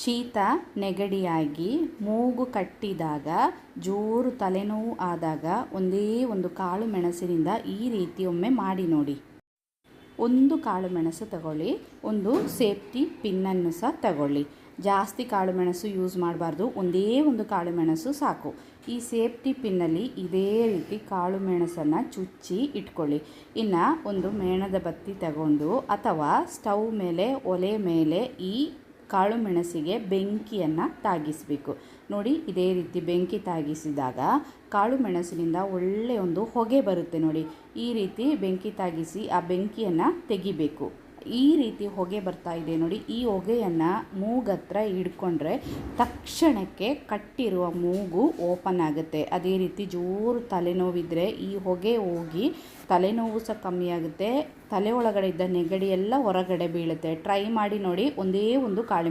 ಶೀತ ನೆಗಡಿಯಾಗಿ ಮೂಗು ಕಟ್ಟಿದಾಗ, ಜೋರು ತಲೆನೋವು ಆದಾಗ ಒಂದೇ ಒಂದು ಕಾಳು ಮೆಣಸಿನಿಂದ ಈ ರೀತಿ ಒಮ್ಮೆ ಮಾಡಿ ನೋಡಿ. ಒಂದು ಕಾಳು ಮೆಣಸು ತಗೊಳ್ಳಿ, ಒಂದು ಸೇಫ್ಟಿ ಪಿನ್ನನ್ನು ಸಹ ತಗೊಳ್ಳಿ. ಜಾಸ್ತಿ ಕಾಳು ಮೆಣಸು ಯೂಸ್ ಮಾಡಬಾರ್ದು, ಒಂದೇ ಒಂದು ಕಾಳು ಮೆಣಸು ಸಾಕು. ಈ ಸೇಫ್ಟಿ ಪಿನ್ನಲ್ಲಿ ಇದೇ ರೀತಿ ಕಾಳು ಮೆಣಸನ್ನು ಚುಚ್ಚಿ ಇಟ್ಕೊಳ್ಳಿ. ಇನ್ನು ಒಂದು ಮೇಣದ ಬತ್ತಿ ತಗೊಂಡು ಅಥವಾ ಸ್ಟವ್ ಮೇಲೆ, ಒಲೆ ಮೇಲೆ ಈ ಕಾಳು ಮೆಣಸಿಗೆ ಬೆಂಕಿಯನ್ನು ತಾಗಿಸಬೇಕು. ನೋಡಿ, ಇದೇ ರೀತಿ ಬೆಂಕಿ ತಾಗಿಸಿದಾಗ ಕಾಳು ಮೆಣಸಿನಿಂದ ಒಳ್ಳೆಯ ಒಂದು ಹೊಗೆ ಬರುತ್ತೆ ನೋಡಿ. ಈ ರೀತಿ ಬೆಂಕಿ ತಾಗಿಸಿ ಆ ಬೆಂಕಿಯನ್ನು ತೆಗಿಬೇಕು. ಈ ರೀತಿ ಹೊಗೆ ಬರ್ತಾ ಇದೆ ನೋಡಿ. ಈ ಹೊಗೆಯನ್ನು ಮೂಗತ್ರ ಹಿಡ್ಕೊಂಡ್ರೆ ತಕ್ಷಣಕ್ಕೆ ಕಟ್ಟಿರುವ ಮೂಗು ಓಪನ್ ಆಗುತ್ತೆ. ಅದೇ ರೀತಿ ಜೋರು ತಲೆನೋವಿದ್ರೆ ಈ ಹೊಗೆ ಹೋಗಿ ತಲೆನೋವು ಸಹ ಕಮ್ಮಿ ಆಗುತ್ತೆ. ತಲೆ ಒಳಗಡೆ ಇದ್ದ ನೆಗಡಿ ಎಲ್ಲ ಹೊರಗಡೆ ಬೀಳುತ್ತೆ. ಟ್ರೈ ಮಾಡಿ ನೋಡಿ. ಒಂದೇ ಒಂದು ಕಾಳು